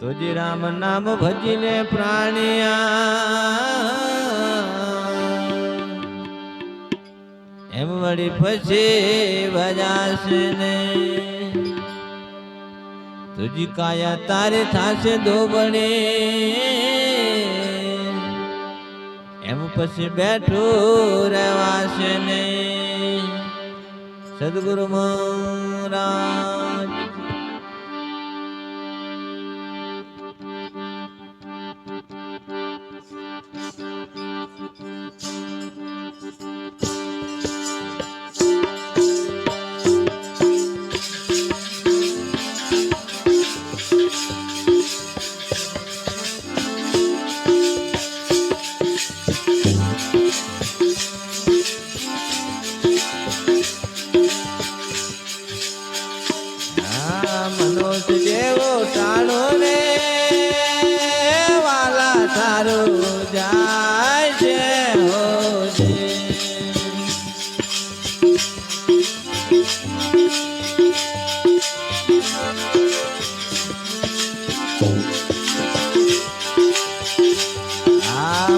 તુજી રામ નામ ભજીને પ્રાણિયા એમ વળી પછી ભજાશે ને તુજી કાયા તારે થાશે દોબણે એમ પછી બેઠું રહેવાશે ને સદગુરુ મહારાજ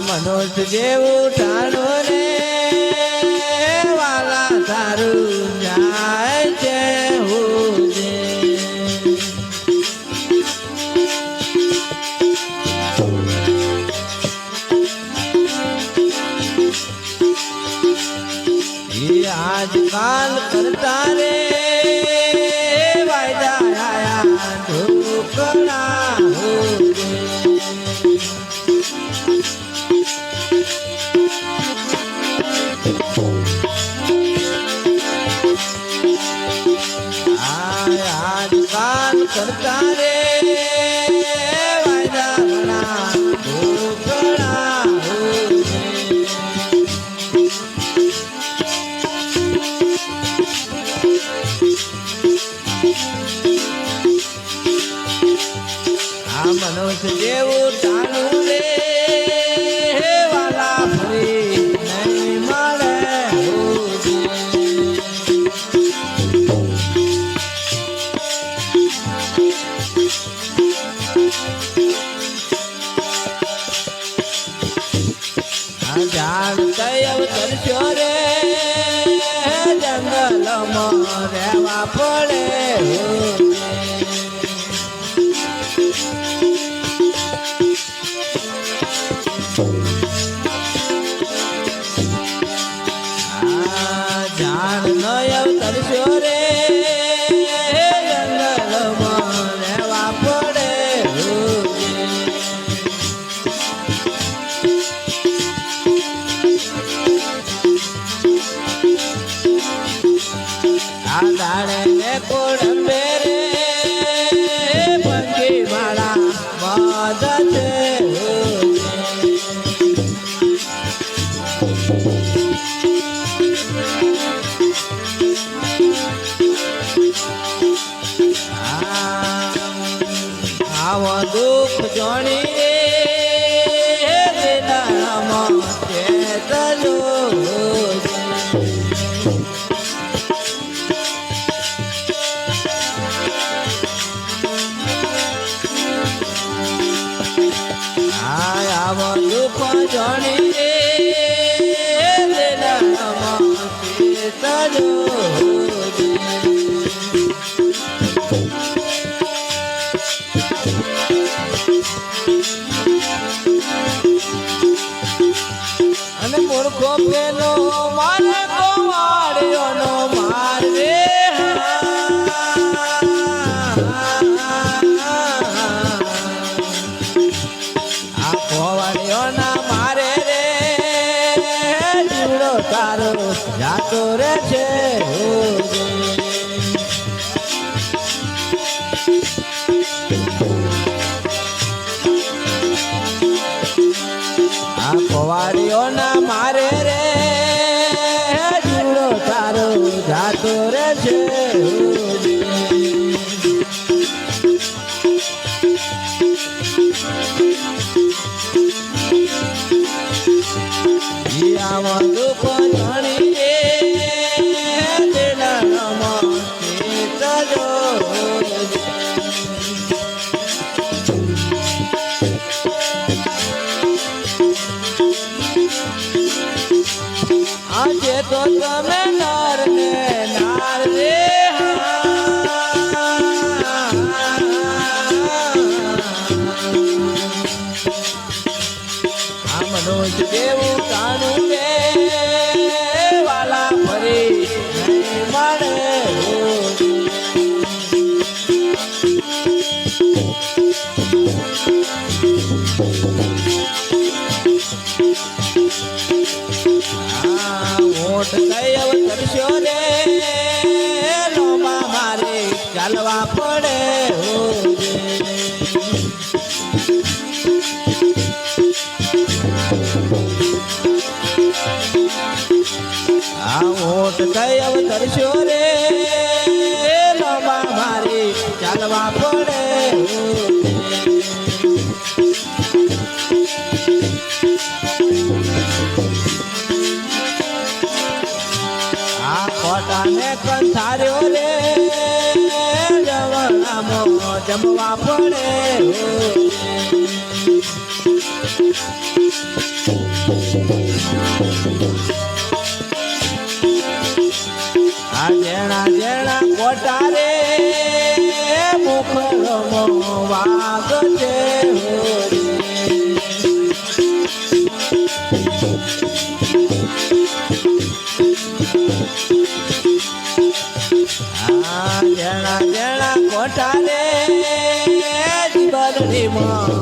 મનોજ જેવું ટાણો રે વાલા તારું જાય છે આજકાલ કરતા રે વાયદા આયા ઢોકળા હોજે. આય આજકાલ કરતા રે આ ઝાડ કયો રે? અને મૂર્ખો પેલો મારે તો તમે નર ને નાર રે મનોજ દેવું હો. આ આ ઓટ કઈ અવતરશો રે? જમવા પડે. જેણા જેણા કોટા રે મુખડમાં વાગ છે હો આ જણા જણા કોઠા মা